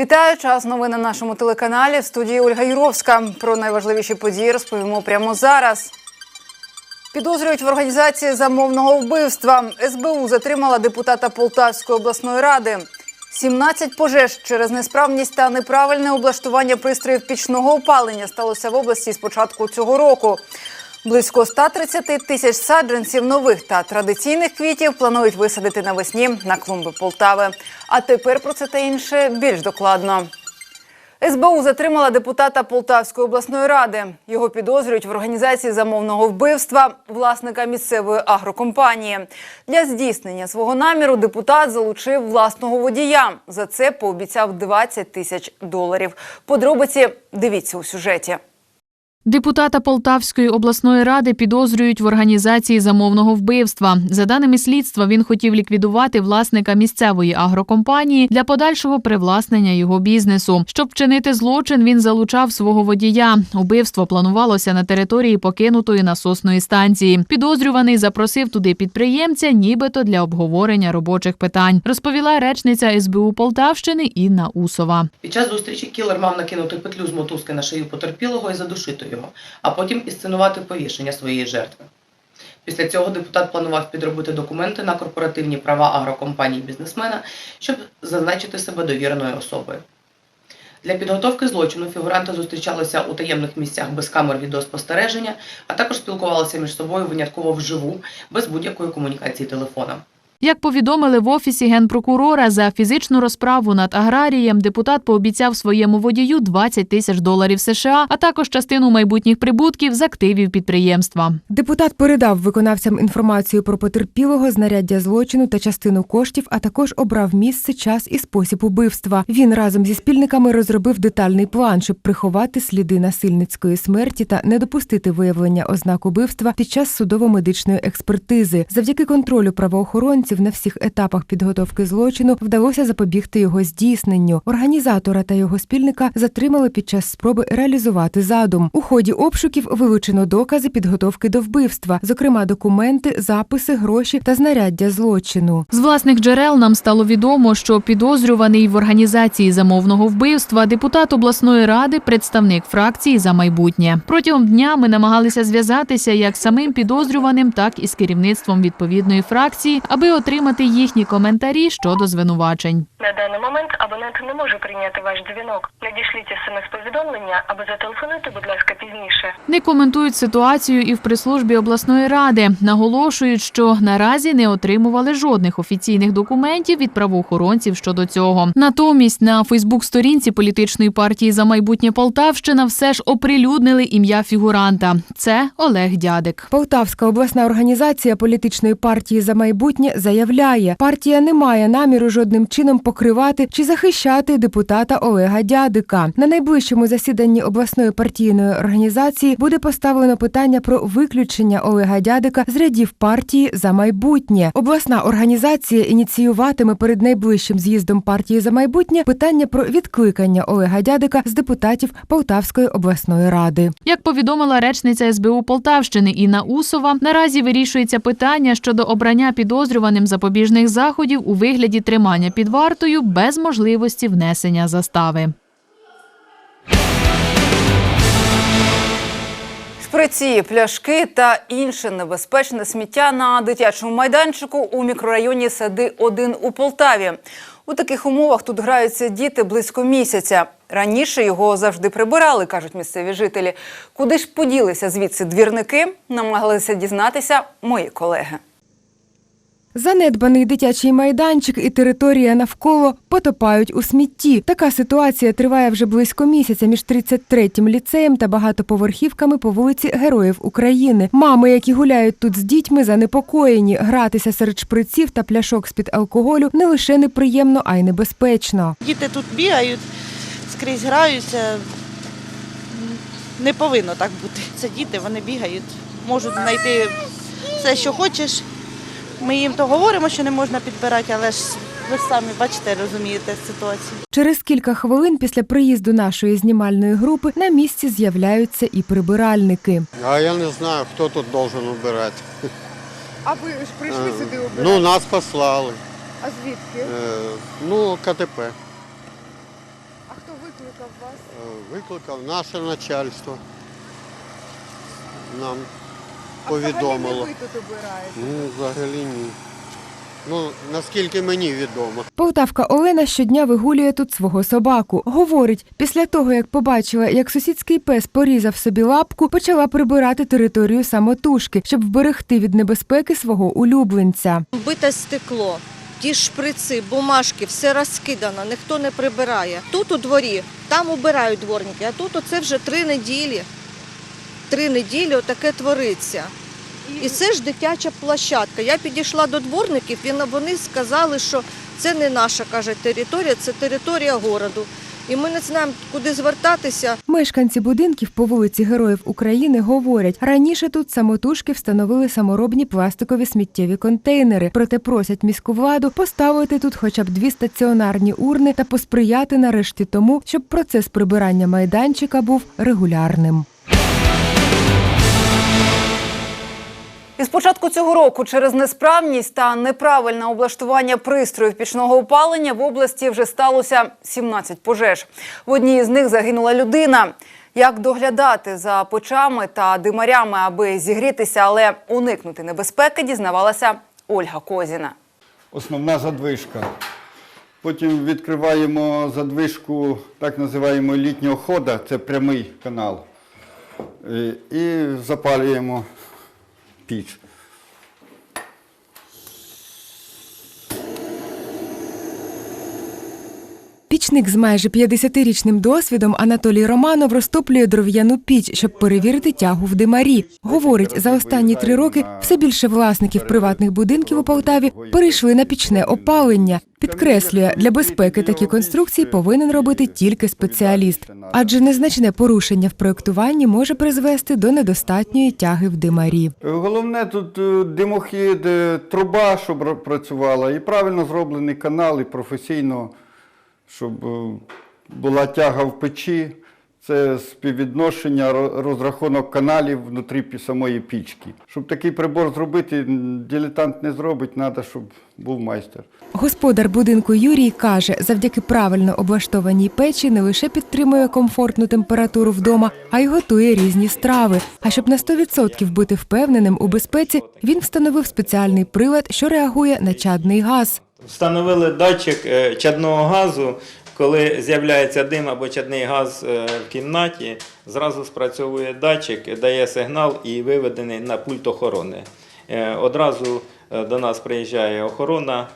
Вітаю час новин на нашому телеканалі. В студії Ольга Юровська. Про найважливіші події розповімо прямо зараз. Підозрюють в організації замовного вбивства. СБУ затримала депутата Полтавської обласної ради. 17 пожеж через несправність та неправильне облаштування пристроїв пічного опалення сталося в області з початку цього року. Близько 130 тисяч саджанців нових та традиційних квітів планують висадити навесні на клумби Полтави. А тепер про це та інше більш докладно. СБУ затримала депутата Полтавської обласної ради. Його підозрюють в організації замовного вбивства власника місцевої агрокомпанії. Для здійснення свого наміру депутат залучив власного водія. За це пообіцяв 20 тисяч доларів. Подробиці дивіться у сюжеті. Депутата Полтавської обласної ради підозрюють в організації замовного вбивства. За даними слідства, він хотів ліквідувати власника місцевої агрокомпанії для подальшого привласнення його бізнесу. Щоб вчинити злочин, він залучав свого водія. Убивство планувалося на території покинутої насосної станції. Підозрюваний запросив туди підприємця, нібито для обговорення робочих питань. Розповіла речниця СБУ Полтавщини Інна Усова. Під час зустрічі кілер мав накинути петлю з мотузки на шию потерпілого і задушити його, а потім інсценувати повішення своєї жертви. Після цього депутат планував підробити документи на корпоративні права агрокомпанії бізнесмена, щоб зазначити себе довіреною особою. Для підготовки злочину фігуранти зустрічалися у таємних місцях без камер відеоспостереження, а також спілкувалися між собою винятково вживу, без будь-якої комунікації телефоном. Як повідомили в офісі генпрокурора за фізичну розправу над аграрієм, депутат пообіцяв своєму водію 20 тисяч доларів США, а також частину майбутніх прибутків з активів підприємства. Депутат передав виконавцям інформацію про потерпілого, знаряддя злочину та частину коштів, а також обрав місце, час і спосіб убивства. Він разом зі спільниками розробив детальний план, щоб приховати сліди насильницької смерті та не допустити виявлення ознак убивства під час судово-медичної експертизи. Завдяки контролю правоохоронців на всіх етапах підготовки злочину вдалося запобігти його здійсненню. Організатора та його спільника затримали під час спроби реалізувати задум. У ході обшуків вилучено докази підготовки до вбивства, зокрема документи, записи, гроші та знаряддя злочину. З власних джерел нам стало відомо, що підозрюваний в організації замовного вбивства депутат обласної ради, представник фракції за майбутнє. Протягом дня ми намагалися зв'язатися як з самим підозрюваним, так і з керівництвом відповідної фракції, аби отримати їхні коментарі щодо звинувачень. На даний момент абонент не може прийняти ваш дзвінок. Надішліть смс-повідомлення або зателефонуйте, будь ласка, пізніше. Не коментують ситуацію і в прес-службі обласної ради. Наголошують, що наразі не отримували жодних офіційних документів від правоохоронців щодо цього. Натомість на Фейсбук-сторінці політичної партії за майбутнє Полтавщина все ж оприлюднили ім'я фігуранта. Це Олег Дядик. Полтавська обласна організація політичної партії за майбутнє заявляє, партія не має наміру жодним чином покривати чи захищати депутата Олега Дядика. На найближчому засіданні обласної партійної організації буде поставлено питання про виключення Олега Дядика з рядів партії за майбутнє. Обласна організація ініціюватиме перед найближчим з'їздом партії за майбутнє питання про відкликання Олега Дядика з депутатів Полтавської обласної ради. Як повідомила речниця СБУ Полтавщини Інна Усова, наразі вирішується питання щодо обрання підозрюваним запобіжних заходів у вигляді тримання під вартою без можливості внесення застави. Шприці, пляшки та інше небезпечне сміття на дитячому майданчику у мікрорайоні Сади 1 у Полтаві. У таких умовах тут граються діти близько місяця. Раніше його завжди прибирали, кажуть місцеві жителі. Куди ж поділися звідси двірники, намагалися дізнатися мої колеги. Занедбаний дитячий майданчик і територія навколо потопають у смітті. Така ситуація триває вже близько місяця між 33-м ліцеєм та багатоповерхівками по вулиці Героїв України. Мами, які гуляють тут з дітьми, занепокоєні. Гратися серед шприців та пляшок з-під алкоголю не лише неприємно, а й небезпечно. Діти тут бігають, скрізь граються. Не повинно так бути. Це діти, вони бігають, можуть знайти все, що хочеш. Ми їм то говоримо, що не можна підбирати, але ж ви ж самі бачите, розумієте ситуацію. Через кілька хвилин після приїзду нашої знімальної групи на місці з'являються і прибиральники. А я не знаю, хто тут должен убирати. А ви ж прийшли Е, сюди Ну, нас послали. А звідки? Е, Ну, КТП. А хто викликав вас? Е, Викликав наше начальство. Нам повідомило. тут обираєте? Ну, взагалі ні. Ну, наскільки мені відомо. Полтавка Олена щодня вигулює тут свого собаку. Говорить, після того, як побачила, як сусідський пес порізав собі лапку, почала прибирати територію самотужки, щоб вберегти від небезпеки свого улюбленця. Бите стекло, ті шприци, бумажки, все розкидано, ніхто не прибирає. Тут у дворі, там убирають дворники, а тут оце вже три неділі. Три неділі отаке твориться. І це ж дитяча площадка. Я підійшла до дворників, і вони сказали, що це не наша каже, територія, це територія городу. І ми не знаємо, куди звертатися. Мешканці будинків по вулиці Героїв України говорять, раніше тут самотужки встановили саморобні пластикові сміттєві контейнери, проте просять міську владу поставити тут хоча б дві стаціонарні урни та посприяти нарешті тому, щоб процес прибирання майданчика був регулярним. Із початку цього року через несправність та неправильне облаштування пристроїв пічного опалення в області вже сталося 17 пожеж. В одній з них загинула людина. Як доглядати за печами та димарями, аби зігрітися, але уникнути небезпеки, дізнавалася Ольга Козіна. основна задвижка. Потім відкриваємо задвижку так називаємо літнього хода, це прямий канал. Е, І запалюємо піч. Пічник з майже 50-річним досвідом Анатолій Романов розтоплює дров'яну піч, щоб перевірити тягу в димарі. Говорить, за останні три роки все більше власників приватних будинків у Полтаві перейшли на пічне опалення. Підкреслює, для безпеки такі конструкції повинен робити тільки спеціаліст, адже незначне порушення в проєктуванні може призвести до недостатньої тяги в димарі. Головне тут е, димохід, е, труба, щоб працювала, і правильно зроблений канал, і професійно, щоб е, була тяга в печі. Це співвідношення, розрахунок каналів внутрі самої пічки. Щоб такий прибор зробити, дилетант не зробить, треба, щоб був майстер. Господар будинку Юрій каже, завдяки правильно облаштованій печі не лише підтримує комфортну температуру вдома, а й готує різні страви. А щоб на 100% бути впевненим у безпеці, він встановив спеціальний прилад, що реагує на чадний газ. Встановили датчик е, чадного газу. Коли з'являється дим або чадний газ е, в кімнаті, зразу спрацьовує датчик, дає сигнал і виведений на пульт охорони. Е, Одразу до нас приїжджає охорона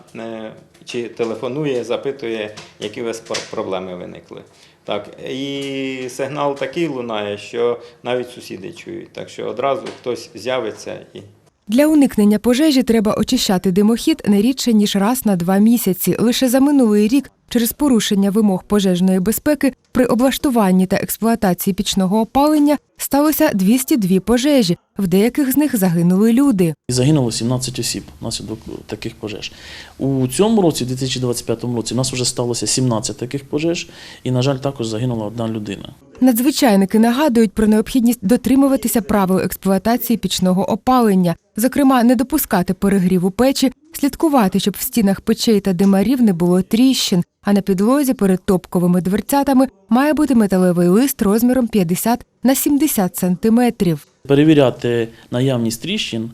чи телефонує, запитує, які у вас проблеми виникли. Так, і сигнал такий лунає, що навіть сусіди чують. Так що одразу хтось з'явиться і Для уникнення пожежі треба очищати димохід не рідше ніж раз на два місяці. Лише за минулий рік через порушення вимог пожежної безпеки при облаштуванні та експлуатації пічного опалення сталося 202 пожежі. В деяких з них загинули люди. Загинуло 17 осіб внаслідок таких пожеж. У цьому році, 2025 році, у нас вже сталося 17 таких пожеж, і, на жаль, також загинула одна людина. Надзвичайники нагадують про необхідність дотримуватися правил експлуатації пічного опалення, зокрема, не допускати перегріву печі, слідкувати, щоб в стінах печей та димарів не було тріщин, а на підлозі перед топковими дверцятами має бути металевий лист розміром 50 на 70 сантиметрів. Перевіряти наявність тріщин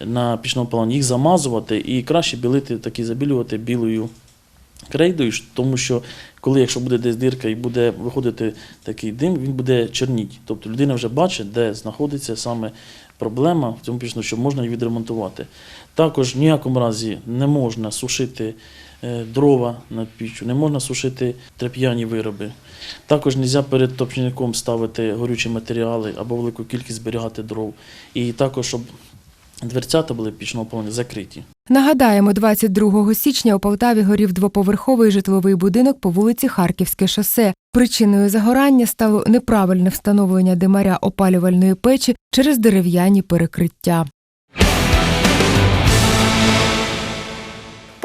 на пічному опаленні, їх замазувати і краще білити, такі забілювати білою крейдою, тому що коли, якщо буде десь дирка і буде виходити такий дим, він буде чорніть. Тобто людина вже бачить, де знаходиться саме проблема в цьому пічному, що можна її відремонтувати. Також в ніякому разі не можна сушити е, дрова над піччю, не можна сушити тряп'яні вироби. Також не можна перед топчником ставити горючі матеріали або велику кількість зберігати дров. І також, щоб дверцята були пічного опалення закриті. Нагадаємо, 22 січня у Полтаві горів двоповерховий житловий будинок по вулиці Харківське шосе. Причиною загорання стало неправильне встановлення димаря опалювальної печі через дерев'яні перекриття.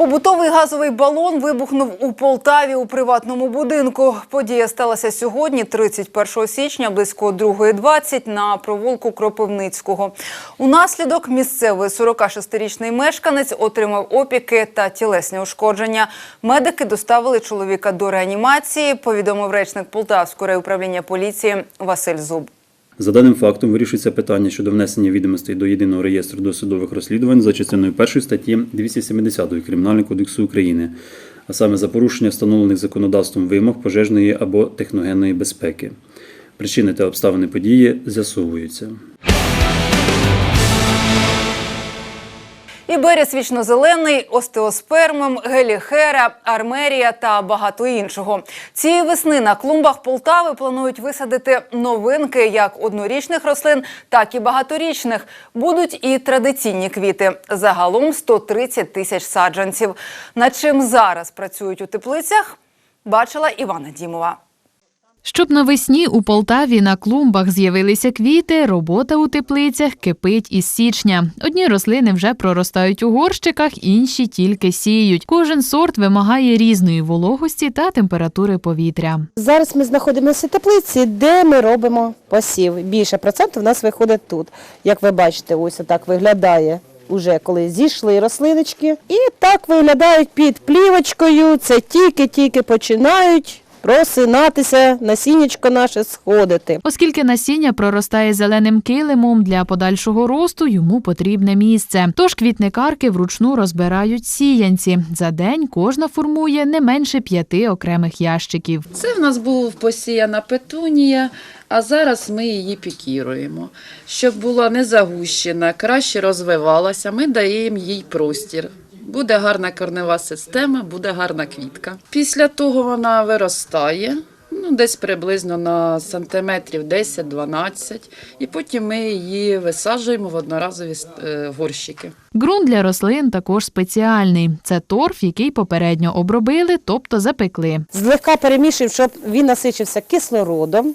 Побутовий газовий балон вибухнув у Полтаві у приватному будинку. Подія сталася сьогодні, 31 січня, близько 2.20 на провулку Кропивницького. Унаслідок місцевий 46-річний мешканець отримав опіки та тілесні ушкодження. Медики доставили чоловіка до реанімації, повідомив речник Полтавського райуправління поліції Василь Зуб. За даним фактом вирішується питання щодо внесення відомостей до єдиного реєстру досудових розслідувань за частиною 1 статті 270 Кримінального кодексу України, а саме за порушення встановлених законодавством вимог пожежної або техногенної безпеки. Причини та обставини події з'ясовуються. Іберіс вічнозелений, остеоспермем, геліхера, армерія та багато іншого. Цієї весни на клумбах Полтави планують висадити новинки як однорічних рослин, так і багаторічних. Будуть і традиційні квіти. Загалом 130 тисяч саджанців. Над чим зараз працюють у теплицях, бачила Івана Дімова. Щоб навесні у Полтаві на клумбах з'явилися квіти, робота у теплицях кипить із січня. Одні рослини вже проростають у горщиках, інші тільки сіють. Кожен сорт вимагає різної вологості та температури повітря. Зараз ми знаходимося в теплиці, де ми робимо посів. Більше процентів у нас виходить тут. Як ви бачите, ось так виглядає. Уже коли зійшли рослиночки, і так виглядають під плівочкою. Це тільки-тільки починають просинатися, насіннячко наше сходити. Оскільки насіння проростає зеленим килимом для подальшого росту, йому потрібне місце. Тож квітникарки вручну розбирають сіянці. За день кожна формує не менше п'яти окремих ящиків. Це в нас був посіяна петунія, а зараз ми її пікіруємо. Щоб була не загущена, краще розвивалася, ми даємо їй простір. Буде гарна корнева система, буде гарна квітка. Після того вона виростає, ну, десь приблизно на сантиметрів 10-12, і потім ми її висаджуємо в одноразові е, горщики. Ґрунт для рослин також спеціальний. Це торф, який попередньо обробили, тобто запекли. Злегка перемішуємо, щоб він насичився кислородом.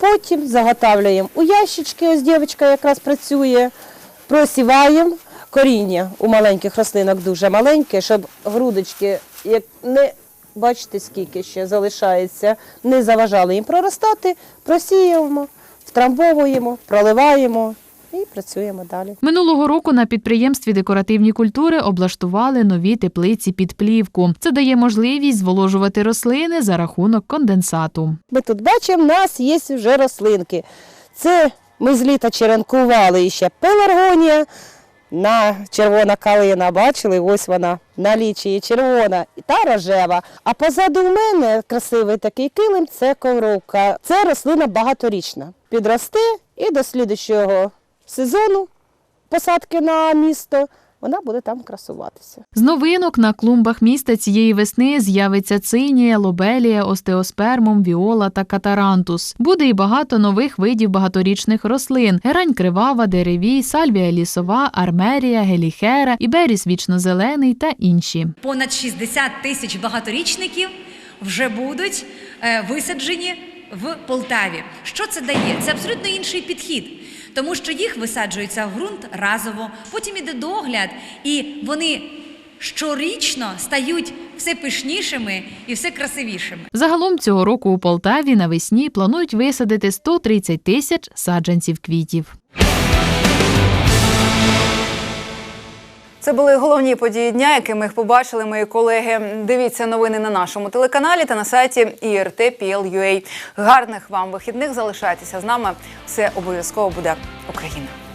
Потім заготавлюємо у ящички, ось дівчинка якраз працює, просіваємо. Коріння у маленьких рослинок дуже маленьке, щоб грудочки, як не бачите, скільки ще залишається, не заважали їм проростати, просіємо, втрамбовуємо, проливаємо і працюємо далі. Минулого року на підприємстві декоративні культури облаштували нові теплиці під плівку. Це дає можливість зволожувати рослини за рахунок конденсату. Ми тут бачимо, в нас є вже рослинки. Це ми з літа черенкували ще пеларгонія, на червона калина, бачили, ось вона налічує червона та рожева. А позаду в мене красивий такий килим це ковровка. Це рослина багаторічна. Підросте і до слідчого сезону посадки на місто вона буде там красуватися. З новинок на клумбах міста цієї весни з'явиться цинія, лобелія, остеоспермум, віола та катарантус. Буде і багато нових видів багаторічних рослин: герань кривава, деревій, сальвія лісова, армерія, геліхера, іберіс вічнозелений та інші. Понад 60 тисяч багаторічників вже будуть е, висаджені в Полтаві. Що це дає? Це абсолютно інший підхід. Тому що їх висаджується в ґрунт разово, потім іде догляд, і вони щорічно стають все пишнішими і все красивішими. Загалом цього року у Полтаві навесні планують висадити 130 тисяч саджанців квітів. Це були головні події дня, якими їх побачили мої колеги. Дивіться новини на нашому телеканалі та на сайті IRT.PL.UA. Гарних вам вихідних залишайтеся з нами. Все обов'язково буде Україна.